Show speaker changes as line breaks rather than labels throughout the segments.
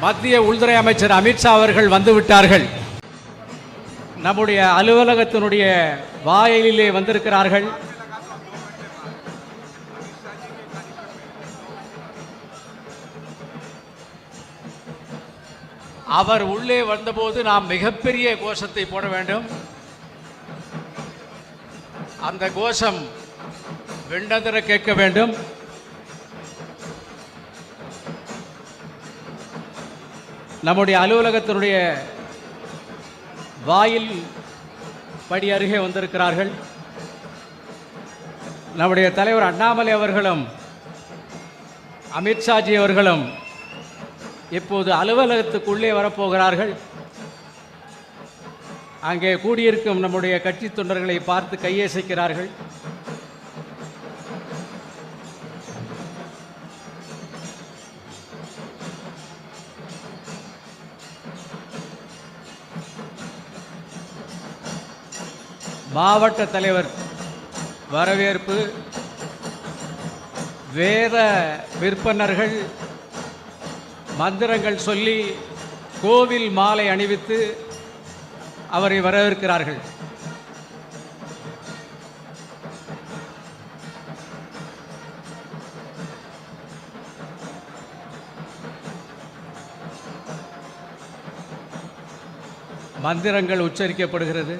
மத்திய உள்துறை அமைச்சர் அமித்ஷா அவர்கள் வந்துவிட்டார்கள். நம்முடைய அலுவலகத்தினுடைய வாயிலே வந்திருக்கிறார்கள். அவர் உள்ளே வந்தபோது நாம் மிகப்பெரிய கோஷத்தை போட வேண்டும். அந்த கோஷம் வெண்டதிர கேட்க வேண்டும். நம்முடைய அலுவலகத்தினுடைய வாயில் படி அருகே வந்திருக்கிறார்கள். நம்முடைய தலைவர் அண்ணாமலை அவர்களும் அமித்ஷாஜி அவர்களும் இப்போது அலுவலகத்துக்குள்ளே வரப்போகிறார்கள். அங்கே கூடியிருக்கும் நம்முடைய கட்சி தொண்டர்களை பார்த்து கையசைக்கிறார்கள். மாவட்ட தலைவர் வரவேற்பு வேத விற்பனர்கள் மந்திரங்கள் சொல்லி கோவில் மாலை அணிவித்து அவரை வரவேற்கிறார்கள். மந்திரங்கள் உச்சரிக்கப்படுகிறது.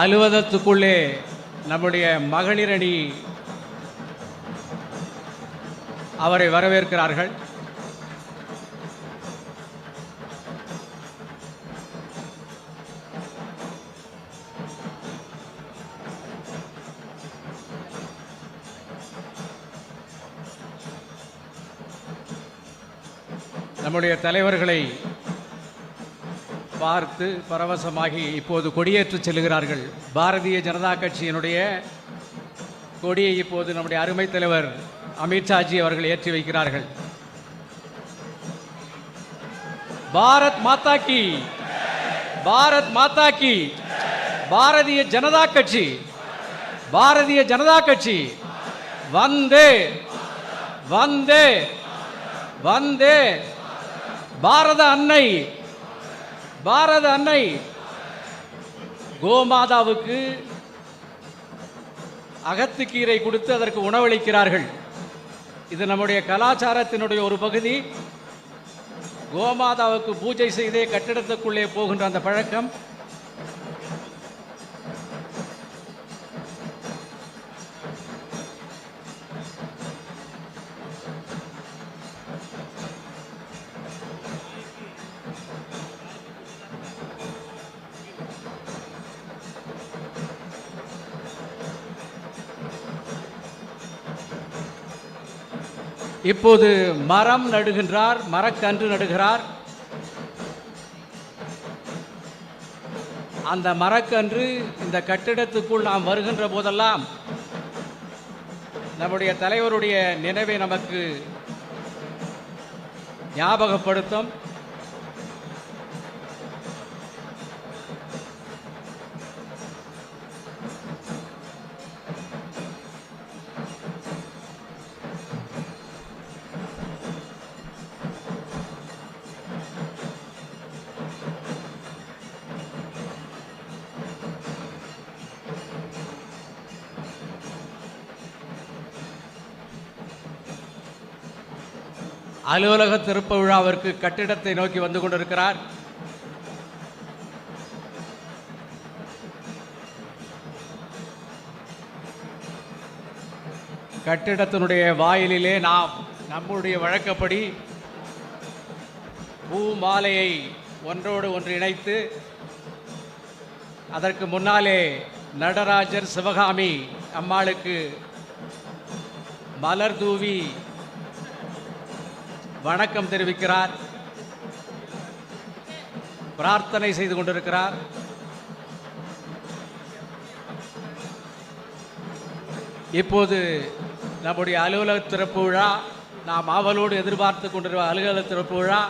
அலுவலகத்துக்குள்ளே நம்முடைய மகளிர் அணி அவரை வரவேற்கிறார்கள். நம்முடைய தலைவர்களை பார்த்து பரவசமாகி இப்போது கொடியேற்று செல்கிறார்கள். பாரதிய ஜனதா கட்சியினுடைய கொடியை இப்போது நம்முடைய அருமை தலைவர் அமித்ஷாஜி அவர்கள் ஏற்றி வைக்கிறார்கள். பாரத் மாதா கி பாரத் மாதா கி பாரதிய ஜனதா கட்சி! பாரதிய ஜனதா கட்சி! வந்தே! வந்தே! வந்தே! பாரத அன்னை! பாரத அன்னை கோமாதாவுக்கு அகத்துக்கீரை கொடுத்து அதற்கு உணவளிக்கிறார்கள். இது நம்முடைய கலாச்சாரத்தினுடைய ஒரு பகுதி. கோமாதாவுக்கு பூஜை செய்தே கட்டிடத்துக்குள்ளே போகின்ற அந்த பழக்கம். இப்போது மரம் நடுகின்றார் மரக்கன்று நடுகிறார். அந்த மரக்கன்று இந்த கட்டிடத்துக்குள் நாம் வருகின்ற போதெல்லாம் நம்முடைய தலைவருடைய நினைவை நமக்கு ஞாபகப்படுத்தும். அலுவலக திருப்ப விழாவிற்கு கட்டிடத்தை நோக்கி வந்து கொண்டிருக்கிறார். கட்டிடத்தினுடைய வாயிலிலே நாம் நம்முடைய வழக்கப்படி பூ மாலையை ஒன்றோடு ஒன்று இணைத்து அதற்கு முன்னாலே நடராஜர் சிவகாமி அம்மாளுக்கு மலர் தூவி வணக்கம் தெரிவிக்கிறார். பிரார்த்தனை செய்து கொண்டிருக்கிறார். இப்போது நம்முடைய அலுவலக திறப்பு விழா நாம் ஆவலோடு எதிர்பார்த்து கொண்டிருக்க அலுவலக திறப்பு விழா.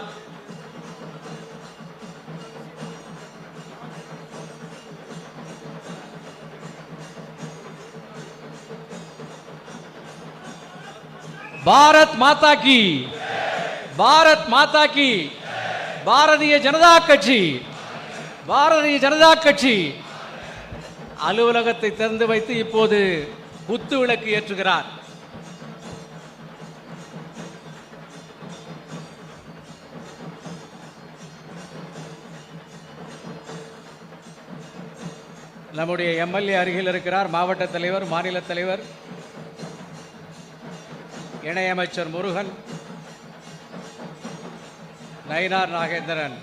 பாரத் மாதா கி பாரத் மாதா கி பாரதிய ஜனதா கட்சி. பாரதிய ஜனதா கட்சி. அலுவலகத்தை திறந்து வைத்து இப்போது குத்து விளக்கு ஏற்றுகிறார். நம்முடைய எம்எல்ஏ அருகில் இருக்கிறார் மாவட்ட தலைவர் மாநில தலைவர் இணையமைச்சர் முருகன். நயினார் நாகேந்திரன்.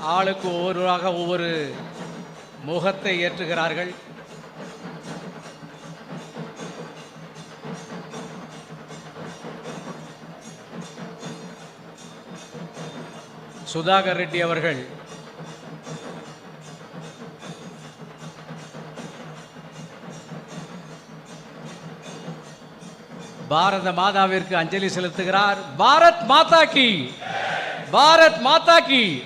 ஆளுக்கு ஒவ்வொருவராக ஒவ்வொரு முகத்தை ஏற்றுகிறார்கள். சுதாகர் ரெட்டி அவர்கள். பாரத மாதாவிற்கு அஞ்சலி செலுத்துகிறார். பாரத் மாதா கி. பாரத் மாதா கி.